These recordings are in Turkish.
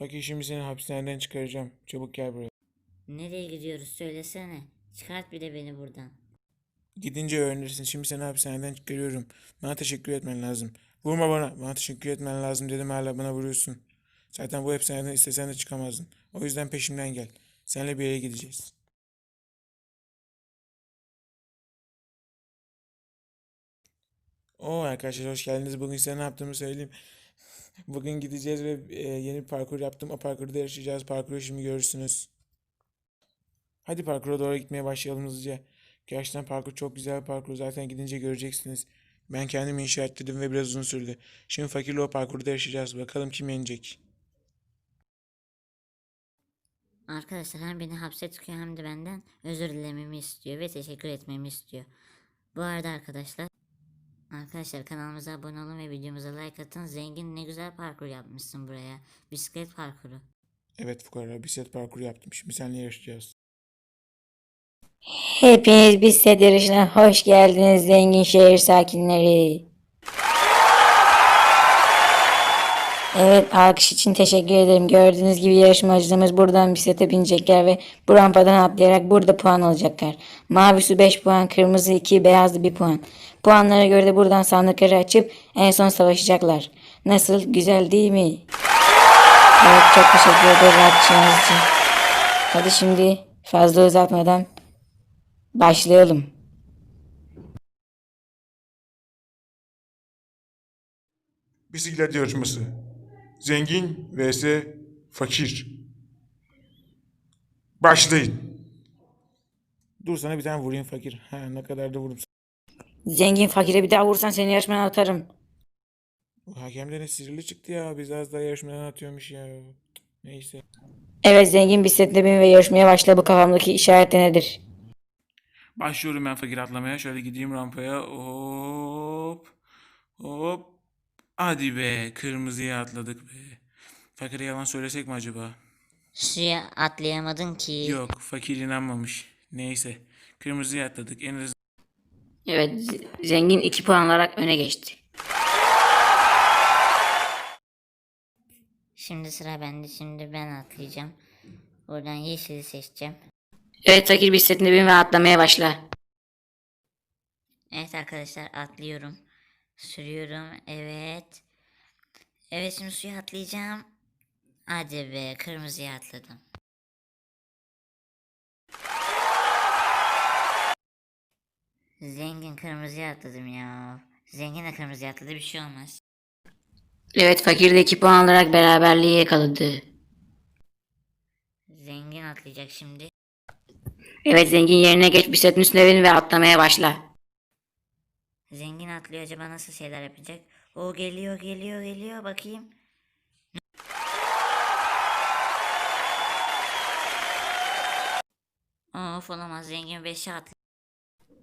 Fakir şimdi seni hapishaneden çıkaracağım. Çabuk gel buraya. Nereye gidiyoruz söylesene. Çıkart bir de beni buradan. Gidince öğrenirsin. Şimdi seni hapishaneden çıkarıyorum. Bana teşekkür etmen lazım. Vurma bana. Bana teşekkür etmen lazım dedim hala bana vuruyorsun. Zaten bu hapishaneden istesen de çıkamazdın. O yüzden peşimden gel. Seninle bir yere gideceğiz. Oo arkadaşlar hoş geldiniz. Bugün size ne yaptığımı söyleyeyim. Bugün gideceğiz ve e, yeni bir parkur yaptım. O parkurda yarışacağız. Parkuru şimdi görürsünüz. Hadi parkura doğru gitmeye başlayalım hızlıca. Gerçekten parkur çok güzel bir parkur. Zaten gidince göreceksiniz. Ben kendim inşa ettirdim ve biraz uzun sürdü. Şimdi fakirle o parkurda yarışacağız. Bakalım kim yenecek. Arkadaşlar hem beni hapse tıkıyor hem de benden özür dilememi istiyor ve teşekkür etmemi istiyor. Bu arada arkadaşlar Arkadaşlar kanalımıza abone olun ve videomuza like atın. Zengin ne güzel parkur yapmışsın buraya. Bisiklet parkuru. Evet fukara bisiklet parkuru yaptım. Şimdi seninle yarışacağız. Hepiniz bisiklet yarışına hoş geldiniz zengin şehir sakinleri. Evet alkış için teşekkür ederim. Gördüğünüz gibi yarışmacılarımız buradan bisiklete binecekler ve bu rampadan atlayarak burada puan alacaklar. Mavi su 5 puan, kırmızı 2, beyazlı 1 puan. Puanlara göre de buradan sandıkları açıp en son savaşacaklar. Nasıl? Güzel değil mi? Evet çok teşekkür ederim alkışlarınız için. Hadi şimdi fazla uzatmadan Başlayalım. Bisiklet yarışması. Zengin vs fakir. Başlayın. Dur sana bir tane vurayım fakir. Ha ne kadar da vururum. Zengin fakire bir daha vursan seni yarışmadan atarım. Bu hakem de ne sinirli çıktı ya. Biz az daha yarışmadan atıyormuş ya. Neyse. Evet zengin bisikletle bin ve yarışmaya başla bu kafamdaki işaret de nedir? Başlıyorum ben fakir atlamaya. Şöyle gideyim rampaya. Hop. Hop. Hadi be. Kırmızıya atladık be. Fakire yalan söylesek mi acaba? Suya atlayamadın ki. Yok. Fakir inanmamış. Neyse. Kırmızıya atladık. En azından Evet zengin 2 puan alarak öne geçti. Şimdi sıra bende. Şimdi ben atlayacağım. Buradan yeşili seçeceğim. Evet fakir bisikletine bin ve atlamaya başla. Evet arkadaşlar atlıyorum. Sürüyorum. Evet. Evet şimdi suya atlayacağım. Hadi be kırmızıya atladım. Zengin kırmızıya atladım ya. Zengin de kırmızıya atladı bir şey olmaz. Evet fakir de 2 puan alarak beraberliği yakaladı. Zengin atlayacak şimdi. Evet zengin yerine geç bisikletin üstüne bin ve atlamaya başla. Zengin atlıyor acaba nasıl şeyler yapacak? O geliyor geliyor geliyor bakayım. Of olamaz zengin 5'e atlı.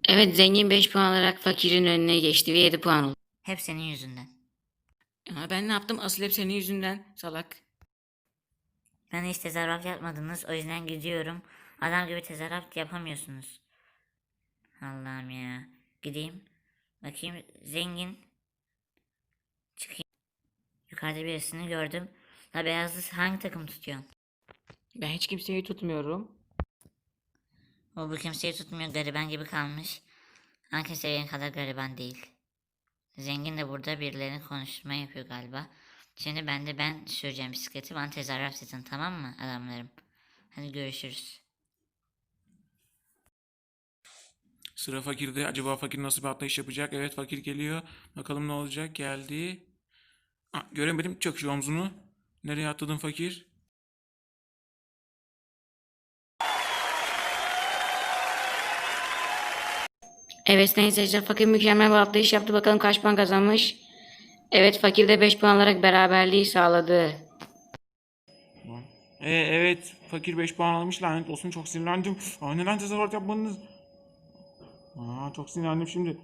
Evet zengin 5 puan alarak fakirin önüne geçti ve 7 puan oldu. Hep senin yüzünden. Ama ben ne yaptım? Asıl hep senin yüzünden salak. Bana hiç tezahürat yapmadınız o yüzden gidiyorum. Adam gibi tezahürat yapamıyorsunuz. Allah'ım ya. Gideyim. Bakayım zengin. Çıkayım. Yukarıda birisini gördüm. La beyazlı hangi takım tutuyor? Ben hiç kimseyi tutmuyorum. O bu kimseyi tutmuyor gariban gibi kalmış. Hangi seviyen kadar gariban değil. Zengin de burada birilerine konuşma yapıyor galiba. Şimdi ben de ben süreceğim bisikleti. Bana tezahürat edin tamam mı adamlarım? Hadi görüşürüz. Sıra fakirde. Acaba fakir nasıl bir atlayış yapacak? Evet fakir geliyor. Bakalım ne olacak? Geldi. Aa, göremedim. Şu omzunu. Nereye atladın fakir? Evet sayın seyirciler fakir mükemmel bir atlayış yaptı. Bakalım kaç puan kazanmış. Evet fakir de 5 puan alarak beraberliği sağladı. E, evet. Fakir 5 puan almış. Lanet olsun. Çok sinirlendim. Aa, neden tezahürat yapmadınız? Aa, çok sinirlendim şimdi.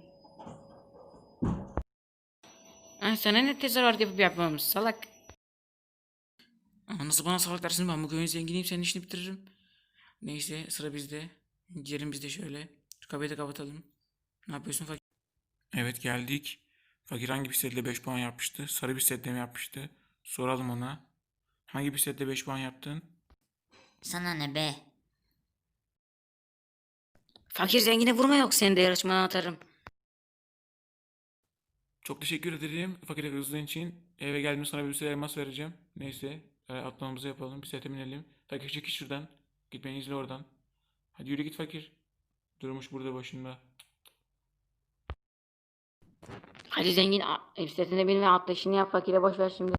Ha, sana ne tezahürat yapıp yapmamız salak. Aa, nasıl bana salak dersin? Ben bu köyün zenginiyim. Senin işini bitiririm. Neyse sıra bizde. Gidelim biz de şöyle. Şu kapıyı da kapatalım. Ne yapıyorsun fakir? Evet geldik. Fakir hangi bisikletle 5 puan yapmıştı? Sarı bisikletle mi yapmıştı? Soralım ona. Hangi bir sette 5 puan yaptın? Sana ne be? Fakir zengine vurma yok seni de yarışmaya atarım. Çok teşekkür ederim fakir hızlığın için. Eve geldiğimde sana bir sürü elmas vereceğim. Neyse e, atlamamızı yapalım. Bir sete binelim. Fakir çekil şuradan. Git beni izle oradan. Hadi yürü git fakir. Durmuş burada başında. Hadi zengin setine bin ve atlayışını yap fakire boş ver şimdi.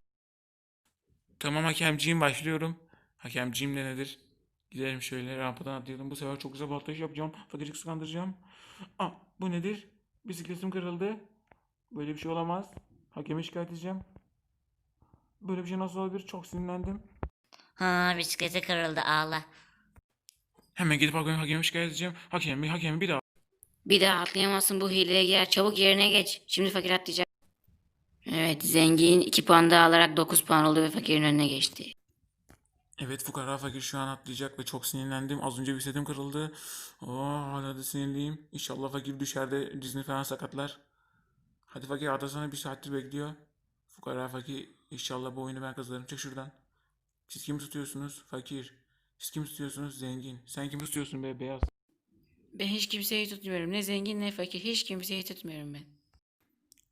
Tamam hakemciğim başlıyorum. Hakemciğim de nedir? Gidelim şöyle rampadan atlayalım. Bu sefer çok güzel bir atlayış yapacağım. Fakiri kıskandıracağım. Aa bu nedir? Bisikletim kırıldı. Böyle bir şey olamaz. Hakeme şikayet edeceğim. Böyle bir şey nasıl olabilir? Çok sinirlendim. Ha bisikleti kırıldı ağla. Hemen gidip hakeme, hakeme şikayet edeceğim. Hakemi, hakemi bir daha. Bir daha atlayamazsın bu hileye gel çabuk yerine geç. Şimdi fakir atlayacak. Evet zengin 2 puan daha alarak 9 puan oldu ve fakirin önüne geçti. Evet fukara fakir şu an atlayacak ve çok sinirlendim. Az önce bisikletim kırıldı. Oh, hala da sinirliyim. İnşallah fakir düşer de dizini falan sakatlar. Hadi fakir atlasana bir saattir bekliyor. Fukara fakir inşallah bu oyunu ben kazanırım. Çık şuradan. Siz kimi tutuyorsunuz? Fakir. Siz kimi tutuyorsunuz? Zengin. Sen kimi tutuyorsun be beyaz? Ben hiç kimseyi tutmuyorum. Ne zengin ne fakir. Hiç kimseyi tutmuyorum ben.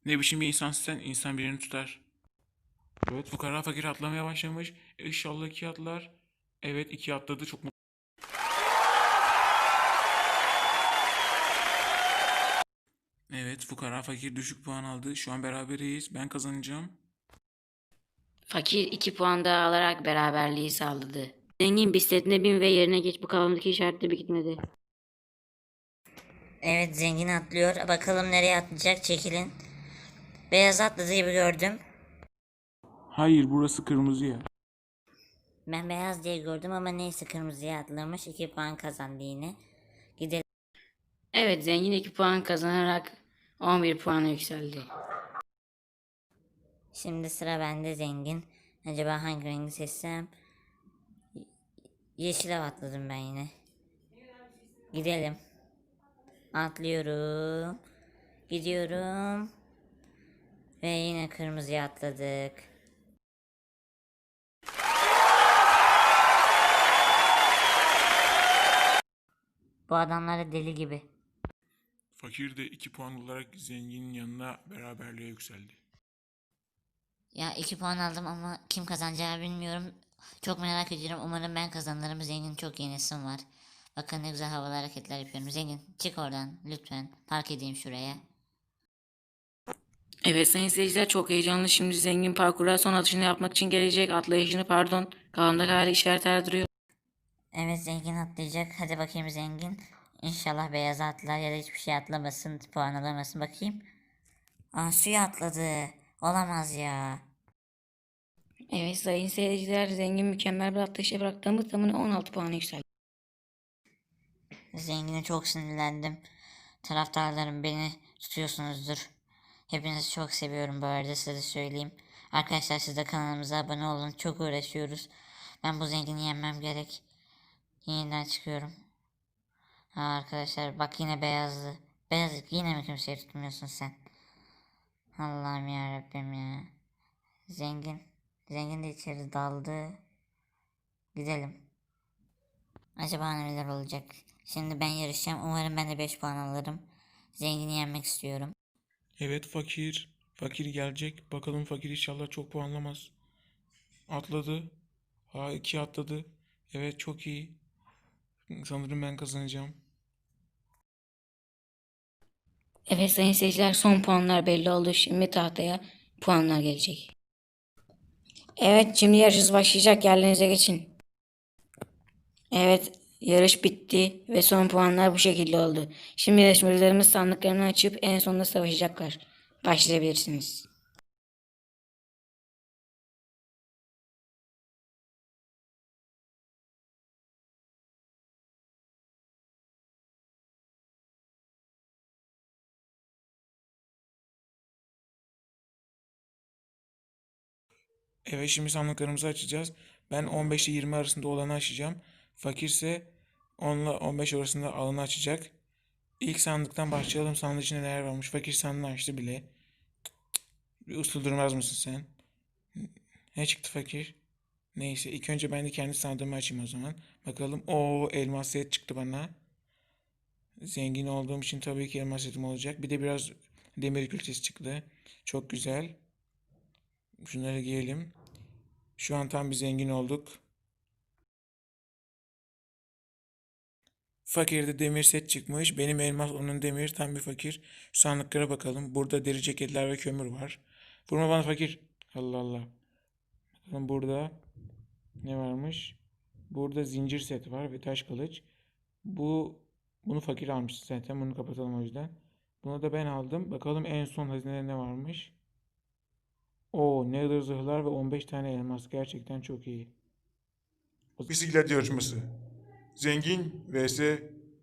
Ne biçim bir insansın sen? İnsan birini tutar. Evet fukara fakir atlamaya başlamış. İnşallah iki atlar. Evet iki atladı. Çok mutlu. Evet fukara fakir düşük puan aldı. Şu an beraberiz. Ben kazanacağım. Fakir 2 puan daha alarak beraberliği sağladı. Zengin bisikletine bin ve yerine geç. Bu kafamdaki işaretli bir gitmedi. Evet zengin atlıyor. Bakalım nereye atlayacak çekilin. Beyaz atladı gibi gördüm. Hayır burası kırmızı yer. Ben beyaz diye gördüm ama neyse kırmızıya atlamış. 2 puan kazandı yine. Gidelim. Evet zengin 2 puan kazanarak 11 puana yükseldi. Şimdi sıra bende zengin. Acaba hangi rengi seçsem? Ye- Yeşile atladım ben yine. Gidelim. Atlıyorum. Gidiyorum. Ve yine kırmızıya atladık. Bu adamlar da deli gibi. Fakir de iki puan olarak zenginin yanına beraberliğe yükseldi. Ya 2 puan aldım ama kim kazanacağı bilmiyorum. Çok merak ediyorum. Umarım ben kazanırım. Zengin çok yenisim var. Bakın ne güzel havalı hareketler yapıyorum. Zengin çık oradan lütfen. Park edeyim şuraya. Evet sayın seyirciler çok heyecanlı. Şimdi zengin parkura son atışını yapmak için gelecek. Atlayışını pardon. Kafamda hala işaretler duruyor. Evet zengin atlayacak. Hadi bakayım zengin. İnşallah beyaz atlar ya da hiçbir şey atlamasın. Puan alamasın bakayım. Aa suya atladı. Olamaz ya. Evet sayın seyirciler zengin mükemmel bir atlayışa bıraktığımız tamına 16 puana yükseldi. Zengine çok sinirlendim. Taraftarlarım beni tutuyorsunuzdur. Hepinizi çok seviyorum bu arada size de söyleyeyim. Arkadaşlar siz de kanalımıza abone olun. Çok uğraşıyoruz. Ben bu zengini yenmem gerek. Yeniden çıkıyorum. Ha arkadaşlar bak yine beyazlı. Beyaz yine mi kimseyi tutmuyorsun sen? Allah'ım ya Rabbim ya. Zengin. Zengin de içeri daldı. Gidelim. Acaba neler olacak? Şimdi ben yarışacağım. Umarım ben de 5 puan alırım. Zengini yenmek istiyorum. Evet fakir. Fakir gelecek. Bakalım fakir inşallah çok puanlamaz. Atladı. Ha iki atladı. Evet çok iyi. Sanırım ben kazanacağım. Evet sayın seyirciler son puanlar belli oldu. Şimdi tahtaya puanlar gelecek. Evet şimdi yarışımız başlayacak. Yerlerinize geçin. Evet yarış bitti ve son puanlar bu şekilde oldu. Şimdi yarışmacılarımız sandıklarını açıp en sonunda savaşacaklar. Başlayabilirsiniz. Evet şimdi sandıklarımızı açacağız. Ben 15 ile 20 arasında olanı açacağım. Fakirse 10 ile 15 arasında alanı açacak. İlk sandıktan başlayalım. Sandığın içinde neler varmış. Fakir sandığını açtı bile. Bir uslu durmaz mısın sen? Ne çıktı fakir? Neyse ilk önce ben de kendi sandığımı açayım o zaman. Bakalım. o elmas set çıktı bana. Zengin olduğum için tabii ki elmas setim olacak. Bir de biraz demir külçesi çıktı. Çok güzel. Şunları giyelim. Şu an tam bir zengin olduk. Fakirde demir set çıkmış. Benim elmas onun demir. Tam bir fakir. Şu sandıklara bakalım. Burada deri ceketler ve kömür var. Vurma bana fakir. Allah Allah. Bakalım burada ne varmış? Burada zincir set var ve taş kılıç. Bu bunu fakir almış zaten. Bunu kapatalım o yüzden. Bunu da ben aldım. Bakalım en son hazinede ne varmış? Oo, nether zırhlar ve 15 tane elmas. Gerçekten çok iyi. Bisiklet yarışması. Zengin vs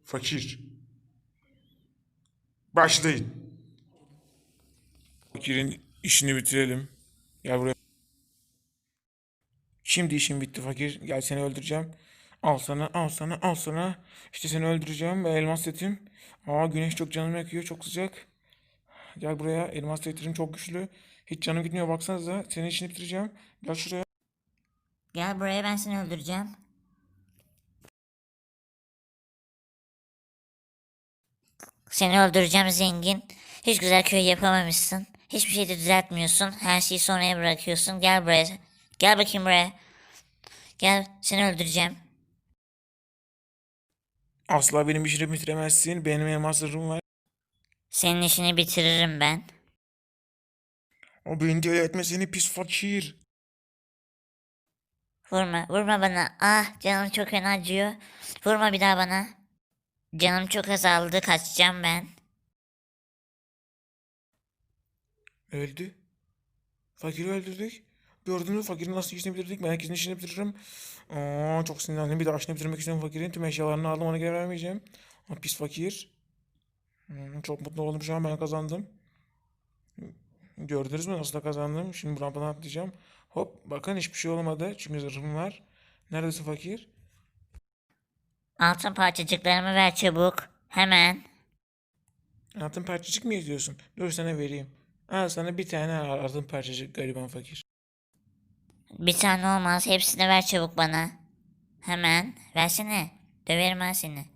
fakir. Başlayın. Fakirin işini bitirelim. Gel buraya. Şimdi işim bitti fakir. Gel seni öldüreceğim. Al sana, al sana, al sana. İşte seni öldüreceğim ve elmas setim. Aa güneş çok canımı yakıyor, çok sıcak. Gel buraya. Elmas setlerim çok güçlü. Hiç canım gitmiyor baksanıza. Senin işini bitireceğim. Gel şuraya. Gel buraya ben seni öldüreceğim. Seni öldüreceğim zengin. Hiç güzel köy yapamamışsın. Hiçbir şey de düzeltmiyorsun. Her şeyi sonraya bırakıyorsun. Gel buraya. Gel bakayım buraya. Gel seni öldüreceğim. Asla benim işimi bitiremezsin. Benim elmas zırhım var. Senin işini bitiririm ben. O beni deli etme seni pis fakir. Vurma, vurma bana. Ah, canım çok fena acıyor. Vurma bir daha bana. Canım çok azaldı, kaçacağım ben. Öldü. Fakiri öldürdük. Gördünüz mü fakirin nasıl işini bitirdik? Ben herkesin işini bitiririm. Aa, çok sinirlendim. Bir daha işini bitirmek istiyorum fakirin. Tüm eşyalarını aldım ona geri vermeyeceğim. Aa, pis fakir. Hmm, çok mutlu oldum şu an ben kazandım. Gördünüz mü nasıl da kazandım? Şimdi bu rampadan atlayacağım. Hop bakın hiçbir şey olmadı. Çünkü zırhım var. Neredesin fakir? Altın parçacıklarımı ver çabuk. Hemen. Altın parçacık mı istiyorsun? Dur sana vereyim. Al sana bir tane altın parçacık gariban fakir. Bir tane olmaz, hepsini ver çabuk bana. Hemen, versene. Döverim ben seni.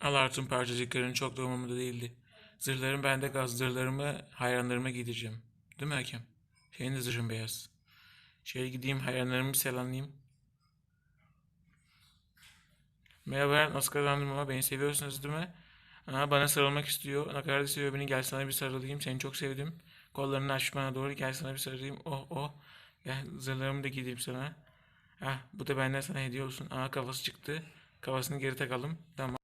Al altın parçacıkların çok da umurumda değildi. Zırhlarım bende gaz zırhlarımı hayranlarıma giydireceğim. Değil mi hakem? Senin de zırhın beyaz. Şöyle gideyim hayranlarımı selamlayayım. Merhaba nasıl kazandım ama beni seviyorsunuz değil mi? Aa, bana sarılmak istiyor. Ne kadar da seviyor beni. Gel sana bir sarılayım. Seni çok sevdim. Kollarını aç bana doğru. Gel sana bir sarılayım. Oh oh. Gel zırhlarımı da giydireyim sana. Ah bu da benden sana hediye olsun. Aa kafası çıktı. Kafasını geri takalım. Tamam.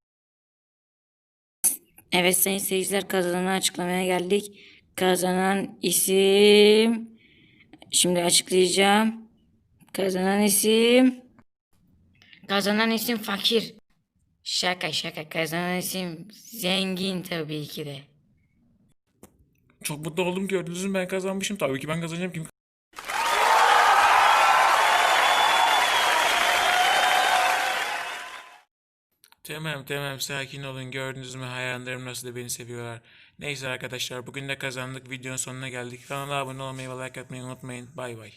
Evet sayın seyirciler kazananı açıklamaya geldik. Kazanan isim... Şimdi açıklayacağım. Kazanan isim... Kazanan isim fakir. Şaka şaka. Kazanan isim zengin tabii ki de. Çok mutlu oldum gördünüz mü ben kazanmışım. Tabii ki ben kazanacağım. Kim Tamam tamam sakin olun gördünüz mü hayranlarım nasıl da beni seviyorlar. Neyse arkadaşlar bugün de kazandık videonun sonuna geldik. Kanala abone olmayı ve like atmayı unutmayın. Bay bay.